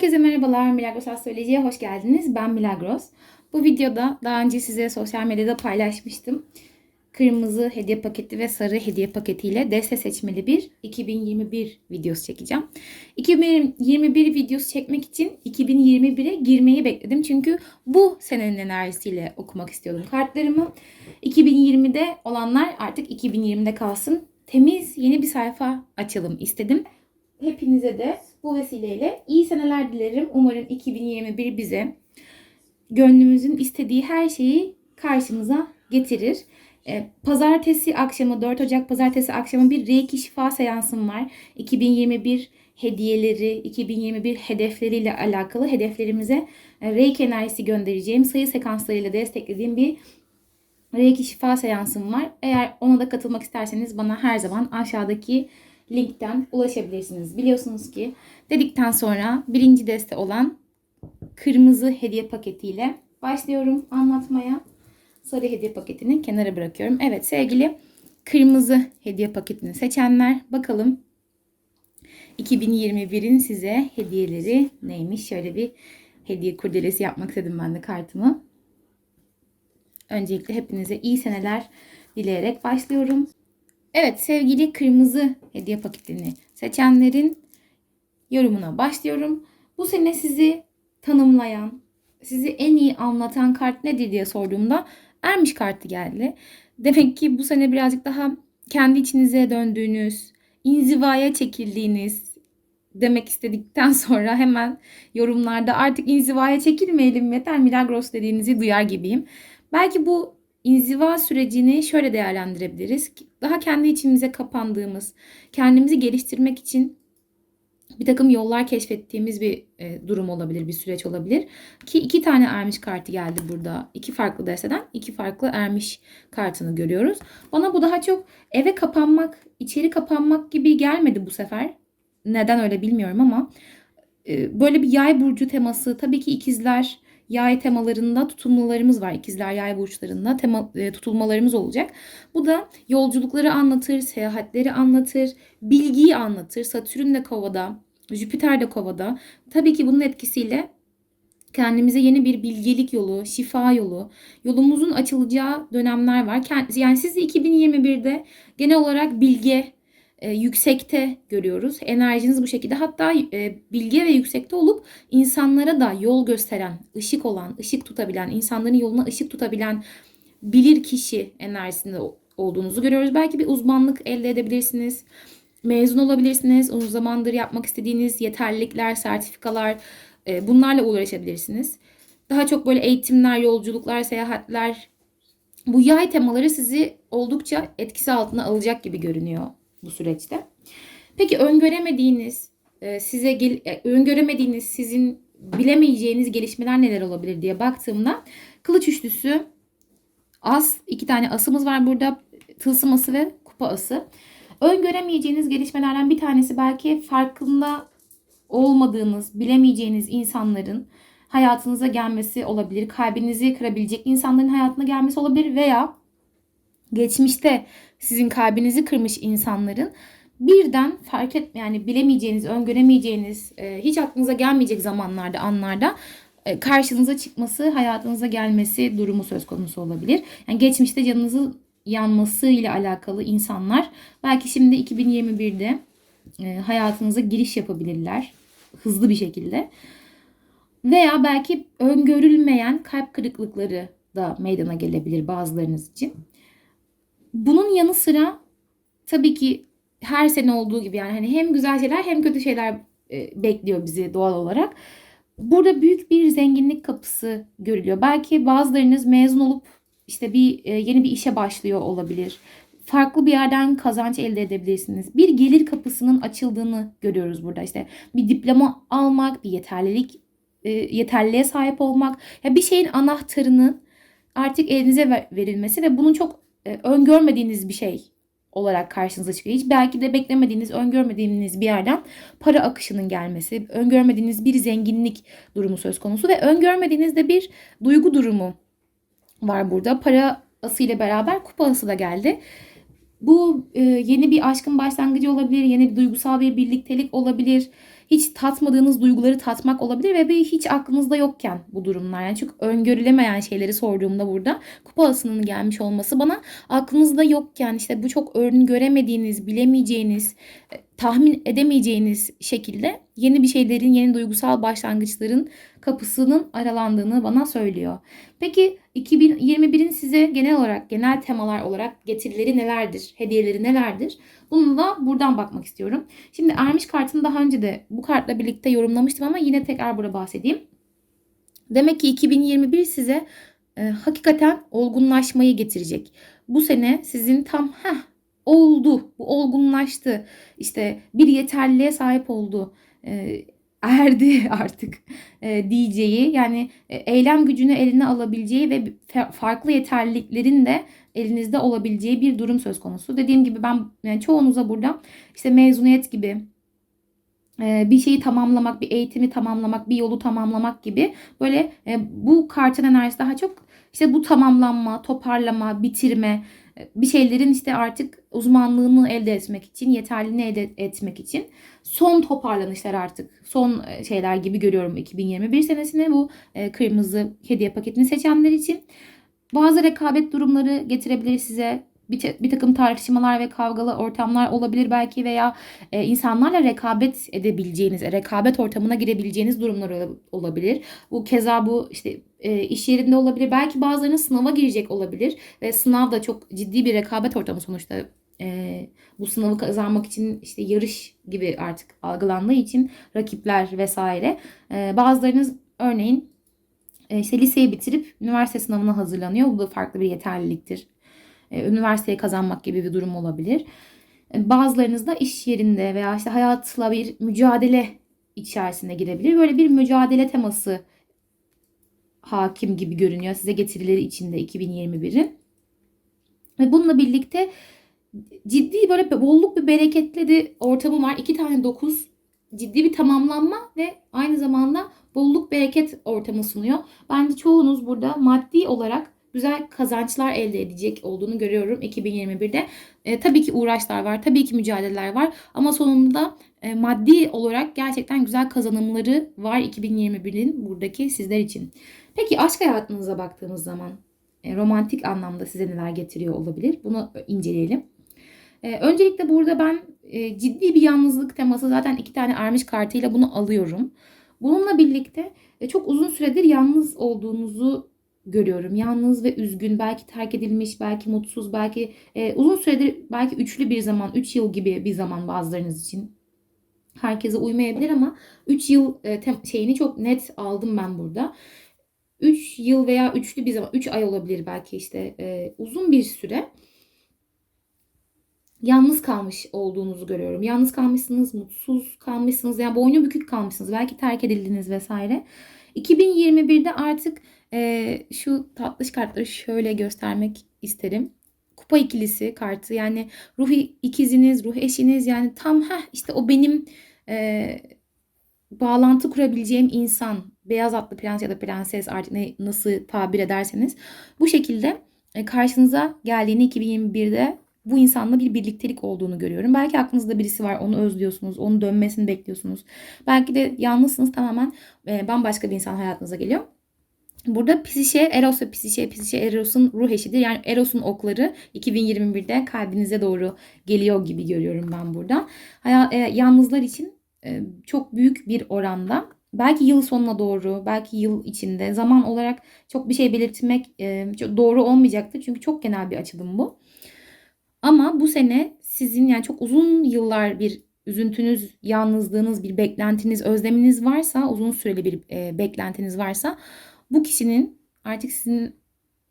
Herkese merhabalar. Milagros Astroloji'ye hoş geldiniz. Ben Milagros. Bu videoda daha önce size sosyal medyada paylaşmıştım. Kırmızı hediye paketi ve sarı hediye paketiyle deste seçmeli bir 2021 videosu çekeceğim. 2021 videosu çekmek için 2021'e girmeyi bekledim. Çünkü bu senenin enerjisiyle okumak istiyordum kartlarımı. 2020'de olanlar artık 2020'de kalsın. Temiz yeni bir sayfa açalım istedim. Hepinize de bu vesileyle iyi seneler dilerim. Umarım 2021 bize gönlümüzün istediği her şeyi karşımıza getirir. Ee, Pazartesi akşamı 4 Ocak pazartesi akşamı bir Reiki şifa seansım var. 2021 hediyeleri, 2021 hedefleriyle alakalı hedeflerimize e, Reiki enerjisi göndereceğim sayı sekanslarıyla desteklediğim bir Reiki şifa seansım var. Eğer ona da katılmak isterseniz bana her zaman aşağıdaki linkten ulaşabilirsiniz. Biliyorsunuz ki dedikten sonra birinci deste olan kırmızı hediye paketiyle başlıyorum anlatmaya. Sarı hediye paketini kenara bırakıyorum. Evet sevgili kırmızı hediye paketini seçenler bakalım 2021'in size hediyeleri neymiş? Şöyle bir hediye kurdelesi yapmak istedim ben de kartımı. Öncelikle hepinize iyi seneler dileyerek başlıyorum. Evet sevgili kırmızı hediye paketini seçenlerin yorumuna başlıyorum. Bu sene sizi tanımlayan, sizi en iyi anlatan kart nedir diye sorduğumda ermiş kartı geldi. Demek ki bu sene birazcık daha kendi içinize döndüğünüz, inzivaya çekildiğiniz demek istedikten sonra hemen yorumlarda artık inzivaya çekilmeyelim yeter Milagros dediğinizi duyar gibiyim. Belki bu inziva sürecini şöyle değerlendirebiliriz. Daha kendi içimize kapandığımız, kendimizi geliştirmek için bir takım yollar keşfettiğimiz bir e, durum olabilir, bir süreç olabilir. Ki iki tane ermiş kartı geldi burada. İki farklı desteden iki farklı ermiş kartını görüyoruz. Bana bu daha çok eve kapanmak, içeri kapanmak gibi gelmedi bu sefer. Neden öyle bilmiyorum ama e, böyle bir yay burcu teması tabii ki ikizler yay temalarında tutulmalarımız var. İkizler yay burçlarında tema, e, tutulmalarımız olacak. Bu da yolculukları anlatır, seyahatleri anlatır, bilgiyi anlatır. Satürn de kovada, Jüpiter de kovada. Tabii ki bunun etkisiyle kendimize yeni bir bilgelik yolu, şifa yolu, yolumuzun açılacağı dönemler var. Yani sizi 2021'de genel olarak bilge, e, yüksekte görüyoruz. Enerjiniz bu şekilde. Hatta e, bilge ve yüksekte olup insanlara da yol gösteren, ışık olan, ışık tutabilen, insanların yoluna ışık tutabilen bilir kişi enerjisinde olduğunuzu görüyoruz. Belki bir uzmanlık elde edebilirsiniz. Mezun olabilirsiniz. Uzun zamandır yapmak istediğiniz yeterlilikler, sertifikalar e, bunlarla uğraşabilirsiniz. Daha çok böyle eğitimler, yolculuklar, seyahatler bu yay temaları sizi oldukça etkisi altına alacak gibi görünüyor bu süreçte. Peki öngöremediğiniz, e, size e, öngöremediğiniz, sizin bilemeyeceğiniz gelişmeler neler olabilir diye baktığımda kılıç üçlüsü, as, iki tane asımız var burada. Tılsım ası ve kupa ası. Öngöremeyeceğiniz gelişmelerden bir tanesi belki farkında olmadığınız, bilemeyeceğiniz insanların hayatınıza gelmesi olabilir. Kalbinizi kırabilecek insanların hayatına gelmesi olabilir veya geçmişte sizin kalbinizi kırmış insanların birden fark et yani bilemeyeceğiniz, öngöremeyeceğiniz, e, hiç aklınıza gelmeyecek zamanlarda, anlarda e, karşınıza çıkması, hayatınıza gelmesi durumu söz konusu olabilir. Yani geçmişte canınızı yanması ile alakalı insanlar belki şimdi 2021'de e, hayatınıza giriş yapabilirler hızlı bir şekilde. Veya belki öngörülmeyen kalp kırıklıkları da meydana gelebilir bazılarınız için. Bunun yanı sıra tabii ki her sene olduğu gibi yani hani hem güzel şeyler hem kötü şeyler e, bekliyor bizi doğal olarak. Burada büyük bir zenginlik kapısı görülüyor. Belki bazılarınız mezun olup işte bir e, yeni bir işe başlıyor olabilir. Farklı bir yerden kazanç elde edebilirsiniz. Bir gelir kapısının açıldığını görüyoruz burada. İşte bir diploma almak, bir yeterlilik e, yeterliliğe sahip olmak, ya bir şeyin anahtarının artık elinize verilmesi ve bunun çok e, öngörmediğiniz bir şey olarak karşınıza çıkıyor. Hiç belki de beklemediğiniz, öngörmediğiniz bir yerden para akışının gelmesi, öngörmediğiniz bir zenginlik durumu söz konusu ve öngörmediğiniz de bir duygu durumu var burada. Para ası ile beraber kupa ası da geldi. Bu e, yeni bir aşkın başlangıcı olabilir, yeni bir duygusal bir birliktelik olabilir. Hiç tatmadığınız duyguları tatmak olabilir ve hiç aklınızda yokken bu durumlar. Yani çok öngörülemeyen şeyleri sorduğumda burada kupa asının gelmiş olması bana aklınızda yokken işte bu çok öngöremediğiniz, bilemeyeceğiniz, e, tahmin edemeyeceğiniz şekilde yeni bir şeylerin, yeni duygusal başlangıçların kapısının aralandığını bana söylüyor. Peki 2021'in size genel olarak, genel temalar olarak getirileri nelerdir? Hediyeleri nelerdir? Bunu da buradan bakmak istiyorum. Şimdi Ermiş kartını daha önce de bu kartla birlikte yorumlamıştım ama yine tekrar burada bahsedeyim. Demek ki 2021 size e, hakikaten olgunlaşmayı getirecek. Bu sene sizin tam heh, oldu, bu olgunlaştı, işte bir yeterliliğe sahip oldu, e, erdi artık e, diyeceği yani e, eylem gücünü eline alabileceği ve farklı yeterliliklerin de elinizde olabileceği bir durum söz konusu. Dediğim gibi ben yani çoğunuza burada işte mezuniyet gibi e, bir şeyi tamamlamak, bir eğitimi tamamlamak, bir yolu tamamlamak gibi böyle e, bu kartın enerjisi daha çok işte bu tamamlanma, toparlama, bitirme, bir şeylerin işte artık uzmanlığını elde etmek için, yeterliliğini elde etmek için son toparlanışlar artık. Son e, şeyler gibi görüyorum 2021 senesine bu e, kırmızı hediye paketini seçenler için. Bazı rekabet durumları getirebilir size. Bir, bir takım tartışmalar ve kavgalı ortamlar olabilir belki veya e, insanlarla rekabet edebileceğiniz, rekabet ortamına girebileceğiniz durumlar olabilir. Bu keza bu işte e, iş yerinde olabilir. Belki bazılarınız sınava girecek olabilir ve sınav da çok ciddi bir rekabet ortamı sonuçta. E, bu sınavı kazanmak için işte yarış gibi artık algılandığı için rakipler vesaire. E, bazılarınız örneğin e, işte liseyi bitirip üniversite sınavına hazırlanıyor. Bu da farklı bir yeterliliktir. E, üniversiteyi kazanmak gibi bir durum olabilir. E, bazılarınız da iş yerinde veya işte hayatla bir mücadele içerisine girebilir. Böyle bir mücadele teması hakim gibi görünüyor size getirileri içinde 2021'in. Ve bununla birlikte ciddi böyle bolluk bir bereketli de ortamı var. İki tane dokuz ciddi bir tamamlanma ve aynı zamanda bolluk bereket ortamı sunuyor. Bence çoğunuz burada maddi olarak güzel kazançlar elde edecek olduğunu görüyorum 2021'de. E, tabii ki uğraşlar var, tabii ki mücadeleler var ama sonunda e, maddi olarak gerçekten güzel kazanımları var 2021'in buradaki sizler için. Peki aşk hayatınıza baktığımız zaman e, romantik anlamda size neler getiriyor olabilir? Bunu inceleyelim. E, öncelikle burada ben e, ciddi bir yalnızlık teması zaten iki tane ermiş kartıyla bunu alıyorum. Bununla birlikte e, çok uzun süredir yalnız olduğunuzu görüyorum. Yalnız ve üzgün, belki terk edilmiş, belki mutsuz, belki e, uzun süredir belki üçlü bir zaman, üç yıl gibi bir zaman bazılarınız için. Herkese uymayabilir ama 3 yıl e, şeyini çok net aldım ben burada. 3 yıl veya üçlü bir zaman, 3 ay olabilir belki işte e, uzun bir süre yalnız kalmış olduğunuzu görüyorum. Yalnız kalmışsınız, mutsuz kalmışsınız, yani boynu bükük kalmışsınız, belki terk edildiniz vesaire. 2021'de artık e, şu tatlış kartları şöyle göstermek isterim. Kupa ikilisi kartı yani ruh ikiziniz, ruh eşiniz yani tam ha işte o benim e, bağlantı kurabileceğim insan, beyaz atlı prens ya da prenses artık ne, nasıl tabir ederseniz bu şekilde e, karşınıza geldiğini 2021'de bu insanla bir birliktelik olduğunu görüyorum. Belki aklınızda birisi var onu özlüyorsunuz, onu dönmesini bekliyorsunuz. Belki de yalnızsınız tamamen e, bambaşka bir insan hayatınıza geliyor. Burada Psişe, Eros ve Psişe, Psişe Eros'un ruh eşidir. Yani Eros'un okları 2021'de kalbinize doğru geliyor gibi görüyorum ben burada. E, yalnızlar için e, çok büyük bir oranda belki yıl sonuna doğru, belki yıl içinde zaman olarak çok bir şey belirtmek e, doğru olmayacaktır. Çünkü çok genel bir açılım bu. Ama bu sene sizin yani çok uzun yıllar bir üzüntünüz, yalnızlığınız, bir beklentiniz, özleminiz varsa, uzun süreli bir e, beklentiniz varsa bu kişinin artık sizin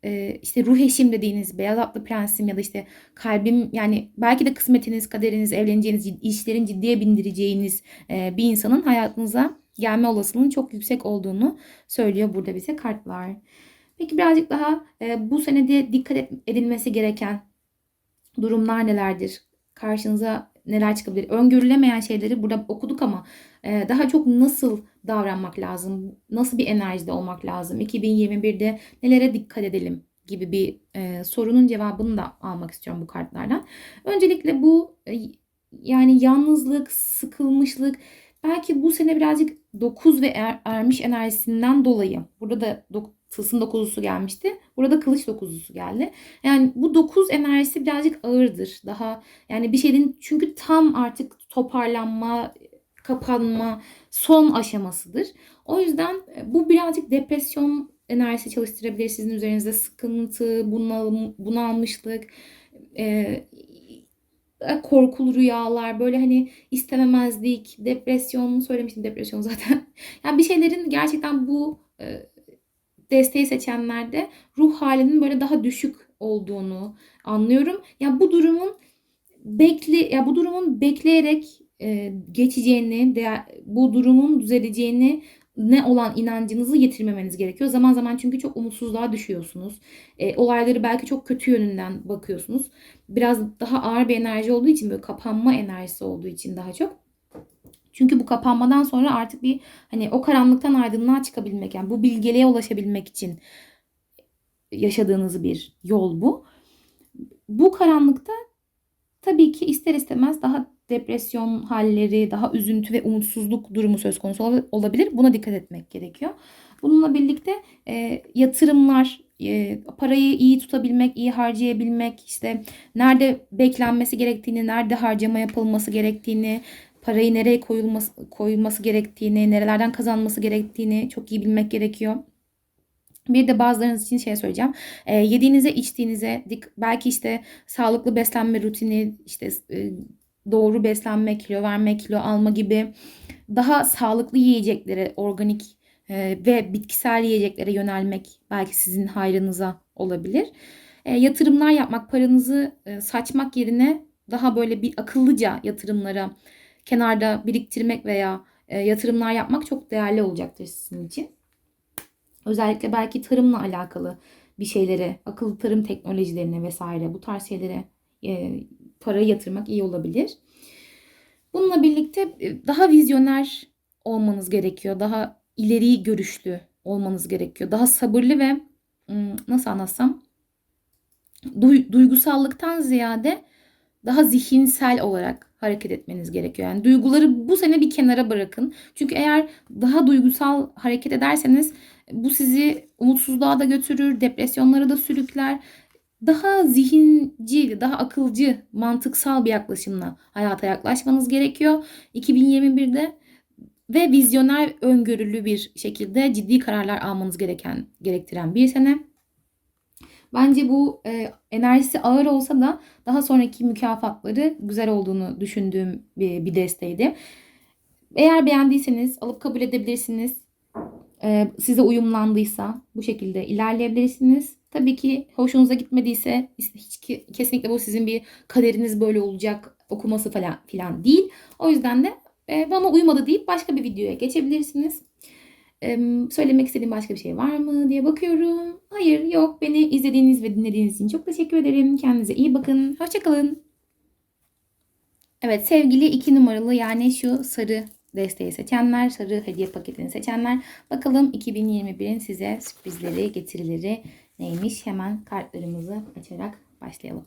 e, işte ruh eşim dediğiniz beyaz atlı prensim ya da işte kalbim yani belki de kısmetiniz, kaderiniz, evleneceğiniz, işlerin ciddiye bindireceğiniz e, bir insanın hayatınıza gelme olasılığının çok yüksek olduğunu söylüyor burada bize kartlar. Peki birazcık daha e, bu senede dikkat edilmesi gereken durumlar nelerdir? Karşınıza neler çıkabilir? Öngörülemeyen şeyleri burada okuduk ama e, daha çok nasıl davranmak lazım? Nasıl bir enerjide olmak lazım? 2021'de nelere dikkat edelim? gibi bir e, sorunun cevabını da almak istiyorum bu kartlardan. Öncelikle bu e, yani yalnızlık, sıkılmışlık, belki bu sene birazcık 9 ve er, ermiş enerjisinden dolayı burada da tılsım dokuzlusu gelmişti. Burada kılıç dokuzlusu geldi. Yani bu 9 enerjisi birazcık ağırdır. Daha yani bir şeyin çünkü tam artık toparlanma, kapanma son aşamasıdır. O yüzden e, bu birazcık depresyon enerjisi çalıştırabilir. Sizin üzerinizde sıkıntı, bunalım, bunalmışlık, e, korkulu rüyalar, böyle hani istememezlik, depresyon, söylemiştim depresyon zaten. Yani bir şeylerin gerçekten bu e, desteği seçenlerde ruh halinin böyle daha düşük olduğunu anlıyorum. Ya bu durumun bekli ya bu durumun bekleyerek e, geçeceğini, de, bu durumun düzeleceğini ne olan inancınızı yitirmemeniz gerekiyor. Zaman zaman çünkü çok umutsuzluğa düşüyorsunuz. E, olayları belki çok kötü yönünden bakıyorsunuz. Biraz daha ağır bir enerji olduğu için böyle kapanma enerjisi olduğu için daha çok. Çünkü bu kapanmadan sonra artık bir hani o karanlıktan aydınlığa çıkabilmek yani bu bilgeliğe ulaşabilmek için yaşadığınız bir yol bu. Bu karanlıkta tabii ki ister istemez daha depresyon halleri, daha üzüntü ve umutsuzluk durumu söz konusu olabilir. Buna dikkat etmek gerekiyor. Bununla birlikte e, yatırımlar, e, parayı iyi tutabilmek, iyi harcayabilmek, işte nerede beklenmesi gerektiğini, nerede harcama yapılması gerektiğini, parayı nereye koyulması, koyulması gerektiğini, nerelerden kazanması gerektiğini çok iyi bilmek gerekiyor. Bir de bazılarınız için şey söyleyeceğim. E, yediğinize, içtiğinize, belki işte sağlıklı beslenme rutini, işte e, doğru beslenme, kilo verme, kilo alma gibi daha sağlıklı yiyeceklere, organik e, ve bitkisel yiyeceklere yönelmek belki sizin hayrınıza olabilir. E, yatırımlar yapmak, paranızı e, saçmak yerine daha böyle bir akıllıca yatırımlara kenarda biriktirmek veya e, yatırımlar yapmak çok değerli olacaktır sizin için. Özellikle belki tarımla alakalı bir şeylere, akıllı tarım teknolojilerine vesaire bu tarz şeylere e, para yatırmak iyi olabilir. Bununla birlikte e, daha vizyoner olmanız gerekiyor. Daha ileri görüşlü olmanız gerekiyor. Daha sabırlı ve nasıl anlatsam duygusallıktan ziyade daha zihinsel olarak hareket etmeniz gerekiyor. Yani duyguları bu sene bir kenara bırakın. Çünkü eğer daha duygusal hareket ederseniz bu sizi umutsuzluğa da götürür, depresyonlara da sürükler. Daha zihinci, daha akılcı, mantıksal bir yaklaşımla hayata yaklaşmanız gerekiyor. 2021'de ve vizyoner, öngörülü bir şekilde ciddi kararlar almanız gereken gerektiren bir sene. Bence bu e, enerjisi ağır olsa da daha sonraki mükafatları güzel olduğunu düşündüğüm bir, bir desteğiydi. Eğer beğendiyseniz alıp kabul edebilirsiniz. E, size uyumlandıysa bu şekilde ilerleyebilirsiniz. Tabii ki hoşunuza gitmediyse hiç kesinlikle bu sizin bir kaderiniz böyle olacak okuması falan filan değil. O yüzden de e, bana uymadı deyip başka bir videoya geçebilirsiniz. Söylemek istediğim başka bir şey var mı diye bakıyorum. Hayır yok. Beni izlediğiniz ve dinlediğiniz için çok teşekkür ederim. Kendinize iyi bakın. Hoşçakalın. Evet sevgili iki numaralı yani şu sarı desteği seçenler, sarı hediye paketini seçenler. Bakalım 2021'in size sürprizleri, getirileri neymiş? Hemen kartlarımızı açarak başlayalım.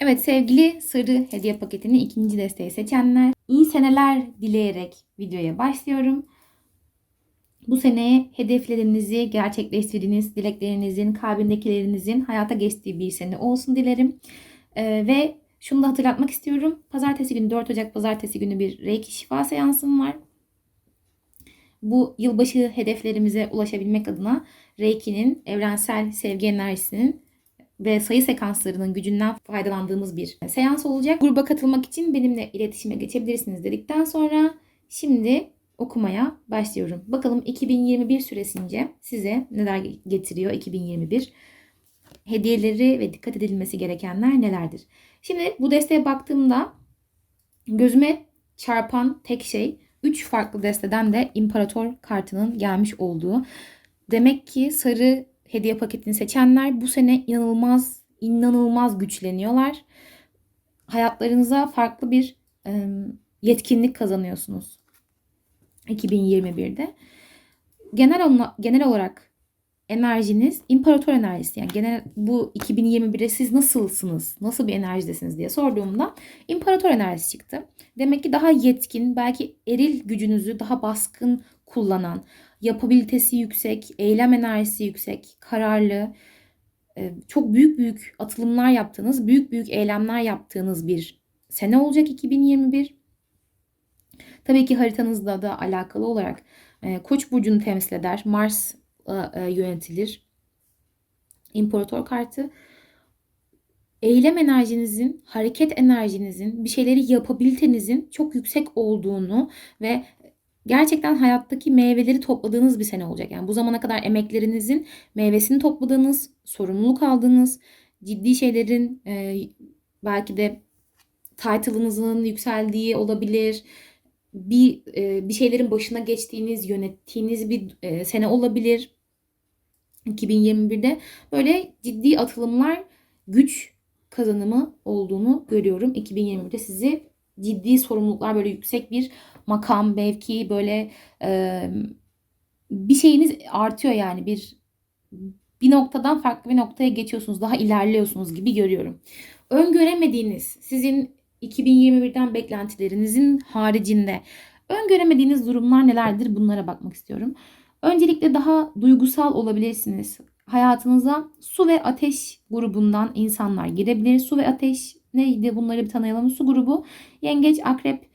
Evet sevgili sarı hediye paketini ikinci desteği seçenler. İyi seneler dileyerek videoya başlıyorum. Bu sene hedeflerinizi gerçekleştirdiğiniz, dileklerinizin, kalbindekilerinizin hayata geçtiği bir sene olsun dilerim. Ee, ve şunu da hatırlatmak istiyorum. Pazartesi günü 4 Ocak pazartesi günü bir Reiki şifa seansım var. Bu yılbaşı hedeflerimize ulaşabilmek adına Reiki'nin evrensel sevgi enerjisinin ve sayı sekanslarının gücünden faydalandığımız bir seans olacak. Gruba katılmak için benimle iletişime geçebilirsiniz dedikten sonra şimdi okumaya başlıyorum. Bakalım 2021 süresince size neler getiriyor 2021? Hediyeleri ve dikkat edilmesi gerekenler nelerdir? Şimdi bu desteğe baktığımda gözüme çarpan tek şey 3 farklı desteden de imparator kartının gelmiş olduğu. Demek ki sarı hediye paketini seçenler bu sene inanılmaz inanılmaz güçleniyorlar. Hayatlarınıza farklı bir e, yetkinlik kazanıyorsunuz. 2021'de. Genel, genel olarak enerjiniz imparator enerjisi. Yani genel bu 2021'de siz nasılsınız? Nasıl bir enerjidesiniz diye sorduğumda imparator enerjisi çıktı. Demek ki daha yetkin, belki eril gücünüzü daha baskın kullanan, yapabilitesi yüksek, eylem enerjisi yüksek, kararlı, e, çok büyük büyük atılımlar yaptığınız, büyük büyük eylemler yaptığınız bir sene olacak 2021. Tabii ki haritanızda da alakalı olarak e, Koç burcunu temsil eder. Mars e, yönetilir. İmparator kartı eylem enerjinizin, hareket enerjinizin, bir şeyleri yapabilitenizin çok yüksek olduğunu ve gerçekten hayattaki meyveleri topladığınız bir sene olacak. Yani bu zamana kadar emeklerinizin meyvesini topladığınız, sorumluluk aldığınız, ciddi şeylerin e, belki de title'ınızın yükseldiği olabilir. Bir e, bir şeylerin başına geçtiğiniz, yönettiğiniz bir e, sene olabilir. 2021'de böyle ciddi atılımlar, güç kazanımı olduğunu görüyorum. 2021'de sizi ciddi sorumluluklar böyle yüksek bir makam, mevki böyle e, bir şeyiniz artıyor yani bir bir noktadan farklı bir noktaya geçiyorsunuz. Daha ilerliyorsunuz gibi görüyorum. Öngöremediğiniz sizin 2021'den beklentilerinizin haricinde öngöremediğiniz durumlar nelerdir? Bunlara bakmak istiyorum. Öncelikle daha duygusal olabilirsiniz. Hayatınıza su ve ateş grubundan insanlar girebilir. Su ve ateş neydi? Bunları bir tanıyalım. Su grubu yengeç, akrep,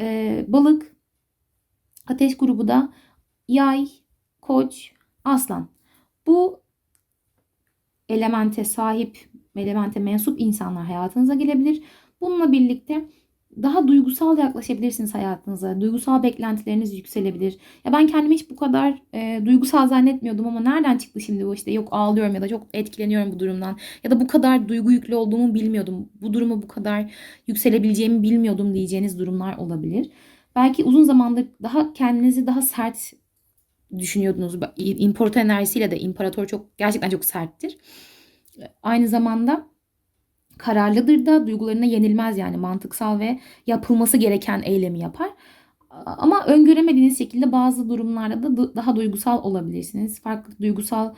e, balık. Ateş grubu da yay, koç, aslan. Bu elemente sahip, elemente mensup insanlar hayatınıza gelebilir. Bununla birlikte daha duygusal yaklaşabilirsiniz hayatınıza. Duygusal beklentileriniz yükselebilir. Ya ben kendimi hiç bu kadar e, duygusal zannetmiyordum ama nereden çıktı şimdi bu işte yok ağlıyorum ya da çok etkileniyorum bu durumdan. Ya da bu kadar duygu yüklü olduğumu bilmiyordum. Bu durumu bu kadar yükselebileceğimi bilmiyordum diyeceğiniz durumlar olabilir. Belki uzun zamandır daha kendinizi daha sert düşünüyordunuz. İmparator enerjisiyle de imparator çok gerçekten çok serttir. Aynı zamanda kararlıdır da duygularına yenilmez yani mantıksal ve yapılması gereken eylemi yapar. Ama öngöremediğiniz şekilde bazı durumlarda da daha duygusal olabilirsiniz. Farklı duygusal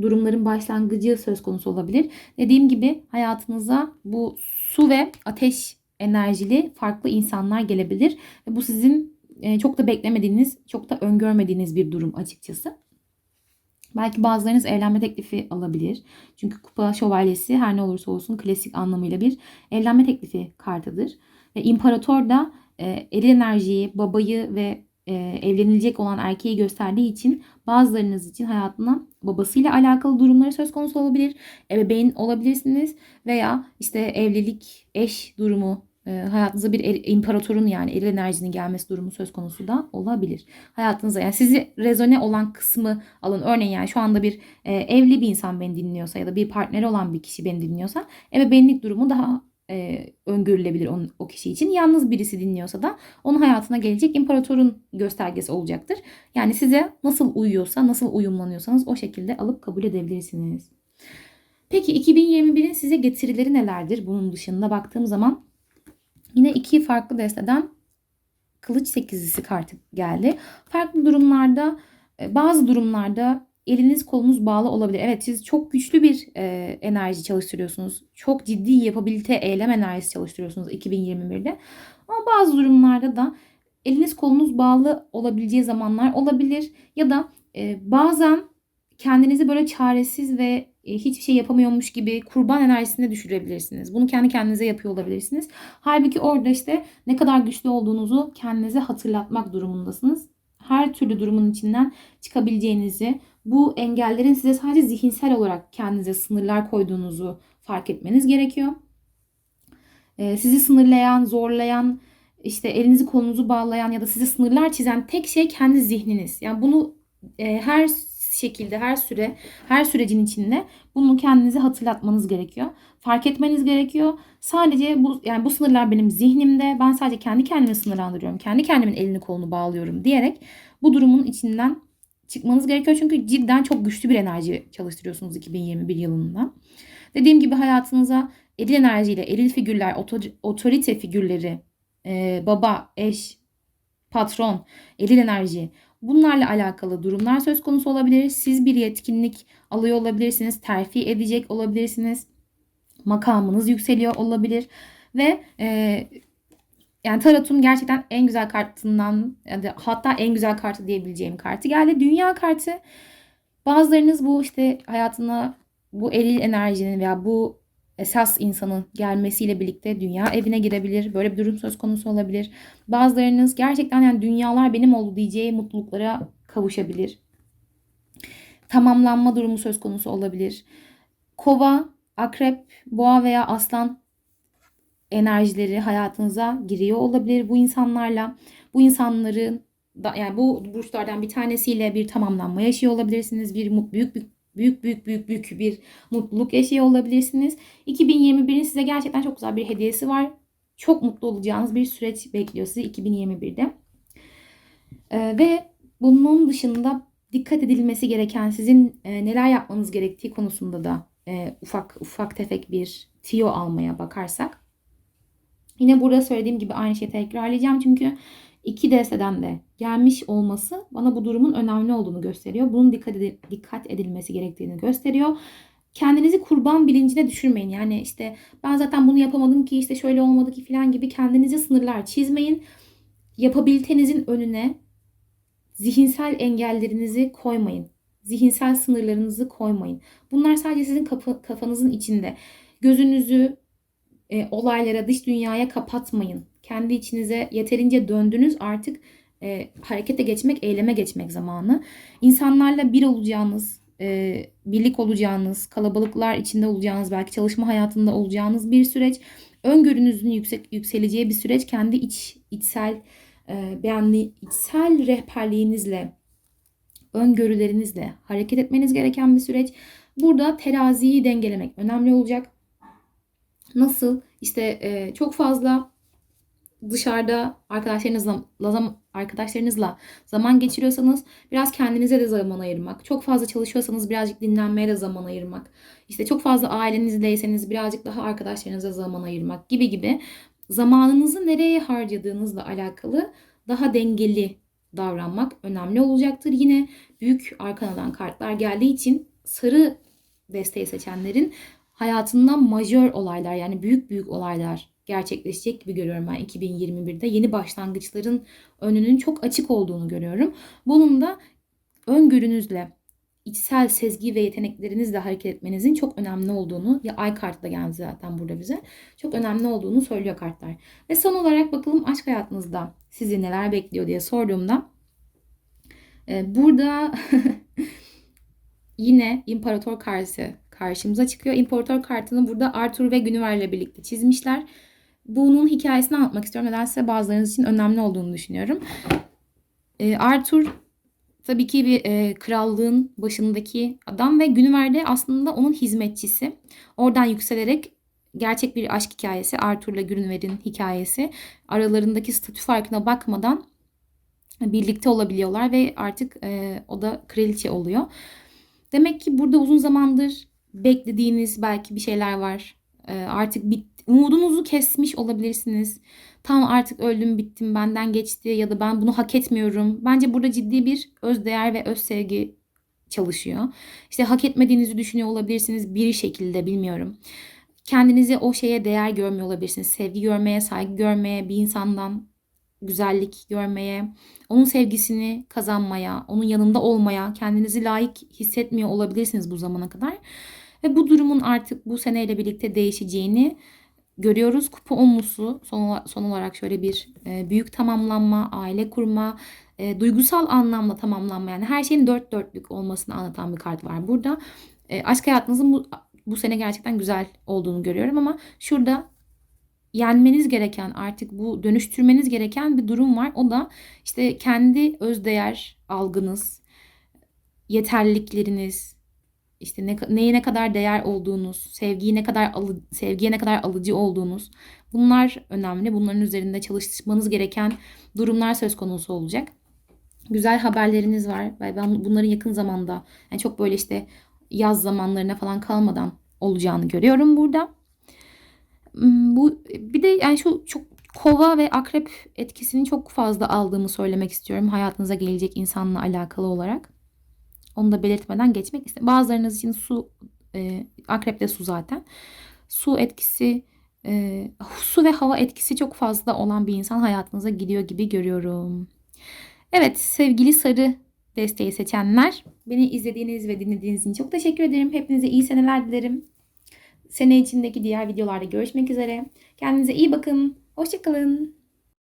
durumların başlangıcı söz konusu olabilir. Dediğim gibi hayatınıza bu su ve ateş enerjili farklı insanlar gelebilir. Ve bu sizin e, çok da beklemediğiniz, çok da öngörmediğiniz bir durum açıkçası. Belki bazılarınız evlenme teklifi alabilir. Çünkü kupa şövalyesi her ne olursa olsun klasik anlamıyla bir evlenme teklifi kartıdır. Ve imparator da e, eril enerjiyi, babayı ve e, evlenilecek olan erkeği gösterdiği için bazılarınız için hayatına babasıyla alakalı durumları söz konusu olabilir. Ebeveyn olabilirsiniz veya işte evlilik, eş durumu hayatınıza bir imparatorun yani eril enerjinin gelmesi durumu söz konusu da olabilir. Hayatınıza yani sizi rezone olan kısmı alın. Örneğin yani şu anda bir e, evli bir insan beni dinliyorsa ya da bir partneri olan bir kişi beni dinliyorsa ebeveynlik durumu daha e, öngörülebilir onun, o kişi için. Yalnız birisi dinliyorsa da onun hayatına gelecek imparatorun göstergesi olacaktır. Yani size nasıl uyuyorsa, nasıl uyumlanıyorsanız o şekilde alıp kabul edebilirsiniz. Peki 2021'in size getirileri nelerdir? Bunun dışında baktığım zaman Yine iki farklı desteden kılıç sekizlisi kartı geldi. Farklı durumlarda e, bazı durumlarda eliniz kolunuz bağlı olabilir. Evet siz çok güçlü bir e, enerji çalıştırıyorsunuz. Çok ciddi yapabilite eylem enerjisi çalıştırıyorsunuz 2021'de. Ama bazı durumlarda da eliniz kolunuz bağlı olabileceği zamanlar olabilir. Ya da e, bazen kendinizi böyle çaresiz ve hiçbir şey yapamıyormuş gibi kurban enerjisine düşürebilirsiniz. Bunu kendi kendinize yapıyor olabilirsiniz. Halbuki orada işte ne kadar güçlü olduğunuzu kendinize hatırlatmak durumundasınız. Her türlü durumun içinden çıkabileceğinizi, bu engellerin size sadece zihinsel olarak kendinize sınırlar koyduğunuzu fark etmeniz gerekiyor. E, sizi sınırlayan, zorlayan, işte elinizi kolunuzu bağlayan ya da size sınırlar çizen tek şey kendi zihniniz. Yani bunu e, her şekilde her süre, her sürecin içinde bunu kendinize hatırlatmanız gerekiyor. Fark etmeniz gerekiyor. Sadece bu yani bu sınırlar benim zihnimde. Ben sadece kendi kendimi sınırlandırıyorum. Kendi kendimin elini kolunu bağlıyorum diyerek bu durumun içinden çıkmanız gerekiyor. Çünkü cidden çok güçlü bir enerji çalıştırıyorsunuz 2021 yılında. Dediğim gibi hayatınıza eril enerjiyle eril figürler, otorite figürleri, baba, eş, patron, eril enerji Bunlarla alakalı durumlar söz konusu olabilir. Siz bir yetkinlik alıyor olabilirsiniz. Terfi edecek olabilirsiniz. Makamınız yükseliyor olabilir. Ve e, yani Tarot'un gerçekten en güzel kartından hatta en güzel kartı diyebileceğim kartı geldi. Dünya kartı. Bazılarınız bu işte hayatına bu eril enerjinin veya bu esas insanın gelmesiyle birlikte dünya evine girebilir. Böyle bir durum söz konusu olabilir. Bazılarınız gerçekten yani dünyalar benim oldu diyeceği mutluluklara kavuşabilir. Tamamlanma durumu söz konusu olabilir. Kova, akrep, boğa veya aslan enerjileri hayatınıza giriyor olabilir bu insanlarla. Bu insanların yani bu burçlardan bir tanesiyle bir tamamlanma yaşıyor olabilirsiniz. Bir büyük büyük büyük büyük büyük büyük bir mutluluk yaşıyor olabilirsiniz. 2021'in size gerçekten çok güzel bir hediyesi var. Çok mutlu olacağınız bir süreç bekliyor sizi 2021'de. Ee, ve bunun dışında dikkat edilmesi gereken sizin e, neler yapmanız gerektiği konusunda da e, ufak ufak tefek bir tiyo almaya bakarsak. Yine burada söylediğim gibi aynı şeyi tekrarlayacağım çünkü iki desteden de gelmiş olması bana bu durumun önemli olduğunu gösteriyor. Bunun dikkat, edil dikkat edilmesi gerektiğini gösteriyor. Kendinizi kurban bilincine düşürmeyin. Yani işte ben zaten bunu yapamadım ki işte şöyle olmadı ki falan gibi kendinize sınırlar çizmeyin. Yapabilitenizin önüne zihinsel engellerinizi koymayın. Zihinsel sınırlarınızı koymayın. Bunlar sadece sizin kafa, kafanızın içinde. Gözünüzü e, olaylara, dış dünyaya kapatmayın. Kendi içinize yeterince döndünüz artık e, harekete geçmek, eyleme geçmek zamanı. İnsanlarla bir olacağınız, e, birlik olacağınız, kalabalıklar içinde olacağınız, belki çalışma hayatında olacağınız bir süreç. Öngörünüzün yüksek yükseleceği bir süreç. Kendi iç içsel e, beğenli içsel rehberliğinizle, öngörülerinizle hareket etmeniz gereken bir süreç. Burada teraziyi dengelemek önemli olacak. Nasıl? İşte e, çok fazla dışarıda arkadaşlarınızla arkadaşlarınızla zaman geçiriyorsanız biraz kendinize de zaman ayırmak. Çok fazla çalışıyorsanız birazcık dinlenmeye de zaman ayırmak. İşte çok fazla ailenizleyseniz birazcık daha arkadaşlarınıza zaman ayırmak gibi gibi zamanınızı nereye harcadığınızla alakalı daha dengeli davranmak önemli olacaktır. Yine büyük arkanadan kartlar geldiği için sarı desteği seçenlerin hayatından majör olaylar yani büyük büyük olaylar gerçekleşecek gibi görüyorum ben 2021'de. Yeni başlangıçların önünün çok açık olduğunu görüyorum. Bunun da öngörünüzle, içsel sezgi ve yeteneklerinizle hareket etmenizin çok önemli olduğunu ya ay kartı da geldi zaten burada bize. Çok önemli olduğunu söylüyor kartlar. Ve son olarak bakalım aşk hayatınızda sizi neler bekliyor diye sorduğumda e, burada yine imparator karşı karşımıza çıkıyor. İmparator kartını burada Arthur ve Guinevere birlikte çizmişler. Bunun hikayesini anlatmak istiyorum. Nedense bazılarınız için önemli olduğunu düşünüyorum. E, Arthur tabii ki bir e, krallığın başındaki adam ve Guinevere de aslında onun hizmetçisi. Oradan yükselerek gerçek bir aşk hikayesi. Arthur'la Guinevere'in hikayesi. Aralarındaki statü farkına bakmadan birlikte olabiliyorlar ve artık e, o da kraliçe oluyor. Demek ki burada uzun zamandır beklediğiniz belki bir şeyler var. E, artık bit, umudunuzu kesmiş olabilirsiniz. Tam artık öldüm bittim benden geçti ya da ben bunu hak etmiyorum. Bence burada ciddi bir özdeğer ve öz sevgi çalışıyor. İşte hak etmediğinizi düşünüyor olabilirsiniz bir şekilde bilmiyorum. Kendinizi o şeye değer görmüyor olabilirsiniz. Sevgi görmeye, saygı görmeye, bir insandan güzellik görmeye, onun sevgisini kazanmaya, onun yanında olmaya kendinizi layık hissetmiyor olabilirsiniz bu zamana kadar. Ve bu durumun artık bu seneyle birlikte değişeceğini görüyoruz. Kupa onlusu son, son olarak şöyle bir e, büyük tamamlanma, aile kurma, e, duygusal anlamda tamamlanma yani her şeyin dört dörtlük olmasını anlatan bir kart var burada. E, aşk hayatınızın bu, bu sene gerçekten güzel olduğunu görüyorum ama şurada yenmeniz gereken artık bu dönüştürmeniz gereken bir durum var. O da işte kendi özdeğer algınız, yeterlilikleriniz, işte ne, neye ne kadar değer olduğunuz, sevgiyi ne kadar alı, sevgiye ne kadar alıcı olduğunuz. Bunlar önemli. Bunların üzerinde çalışmanız gereken durumlar söz konusu olacak. Güzel haberleriniz var. Ben bunların yakın zamanda yani çok böyle işte yaz zamanlarına falan kalmadan olacağını görüyorum burada. Hmm, bu bir de yani şu çok kova ve akrep etkisini çok fazla aldığımı söylemek istiyorum hayatınıza gelecek insanla alakalı olarak. Onu da belirtmeden geçmek istedim. Bazılarınız için su, e, akrep de su zaten. Su etkisi, e, su ve hava etkisi çok fazla olan bir insan hayatınıza gidiyor gibi görüyorum. Evet sevgili sarı desteği seçenler beni izlediğiniz ve dinlediğiniz için çok teşekkür ederim. Hepinize iyi seneler dilerim. Sene içindeki diğer videolarda görüşmek üzere. Kendinize iyi bakın. Hoşçakalın.